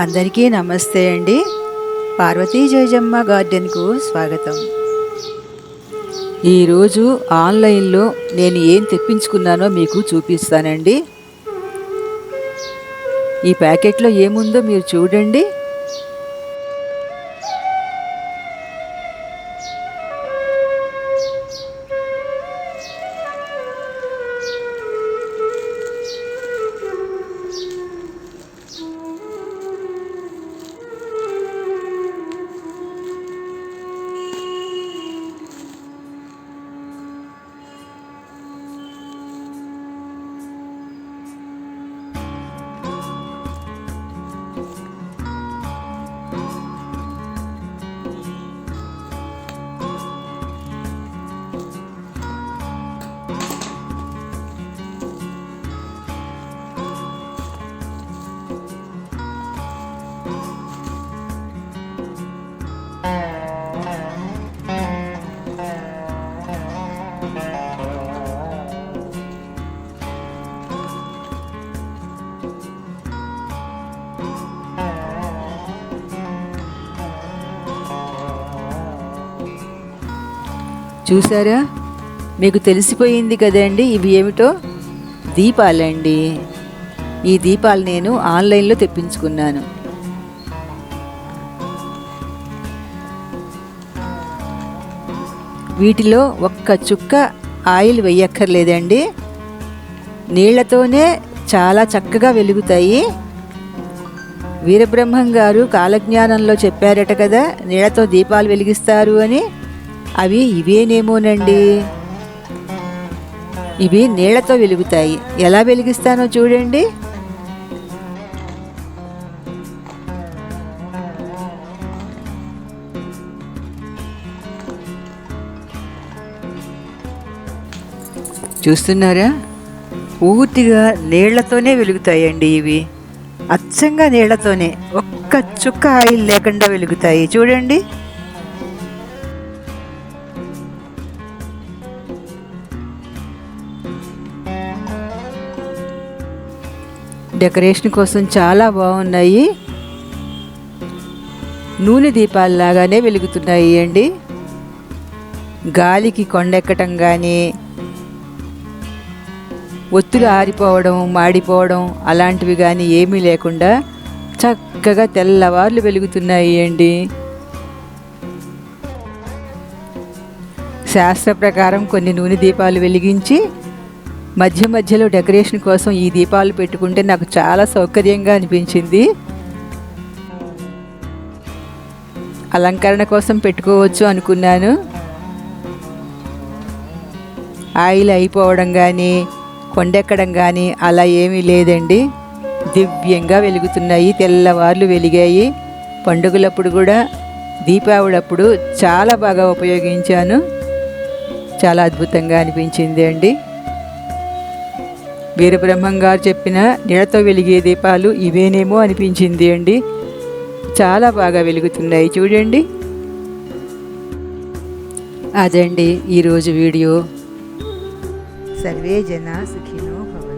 అందరికీ నమస్తే అండి. పార్వతీ జయజమ్మ గార్డెన్కు స్వాగతం. ఈరోజు ఆన్లైన్లో నేను ఏం తెప్పించుకున్నానో మీకు చూపిస్తానండి. ఈ ప్యాకెట్లో ఏముందో మీరు చూడండి. చూసారా మీకు తెలిసిపోయింది కదండి ఇవి ఏమిటో? దీపాలండి. ఈ దీపాలు నేను ఆన్లైన్లో తెప్పించుకున్నాను. వీటిలో ఒక్క చుక్క ఆయిల్ వేయక్కర్లేదండి. నీళ్ళతోనే చాలా చక్కగా వెలుగుతాయి. వీరబ్రహ్మం గారు కాలజ్ఞానంలో చెప్పారట కదా నీళ్ళతో దీపాలు వెలిగిస్తారు అని. అవి ఇవేనేమోనండి? ఇవి నీళ్ళతో వెలుగుతాయి. ఎలా వెలిగిస్తానో చూడండి. చూస్తున్నారా? పూర్తిగా నీళ్ళతోనే వెలుగుతాయండి ఇవి. అచ్చంగా నీళ్ళతోనే ఒక్క చుక్క ఆయిల్ లేకుండా వెలుగుతాయి. చూడండి. డెకరేషన్ కోసం చాలా బాగున్నాయి. నూనె దీపాలలాగానే వెలుగుతున్నాయి అండి. గాలికి కొండెక్కటం కానీ ఒత్తులు ఆరిపోవడం మాడిపోవడం అలాంటివి కానీ ఏమీ లేకుండా చక్కగా తెల్లవార్లు వెలుగుతున్నాయి అండి. శాస్త్ర ప్రకారం కొన్ని నూనె దీపాలు వెలిగించి మధ్య మధ్యలో డెకరేషన్ కోసం ఈ దీపాలు పెట్టుకుంటే నాకు చాలా సౌకర్యంగా అనిపించింది. అలంకరణ కోసం పెట్టుకోవచ్చు అనుకున్నాను. ఆయిల్ అయిపోవడం కానీ కొండెక్కడం కానీ అలా ఏమీ లేదండి. దివ్యంగా వెలుగుతున్నాయి తెల్లవార్లు వెలిగాయి. పండుగలప్పుడు కూడా దీపావళప్పుడు చాలా బాగా ఉపయోగించాను. చాలా అద్భుతంగా అనిపించింది అండి. వీరబ్రహ్మం గారు చెప్పిన నీడతో వెలిగే దీపాలు ఇవేనేమో అనిపించింది అండి. చాలా బాగా వెలుగుతున్నాయి చూడండి. అదండి ఈరోజు వీడియో. సర్వే జన సుఖినో భవ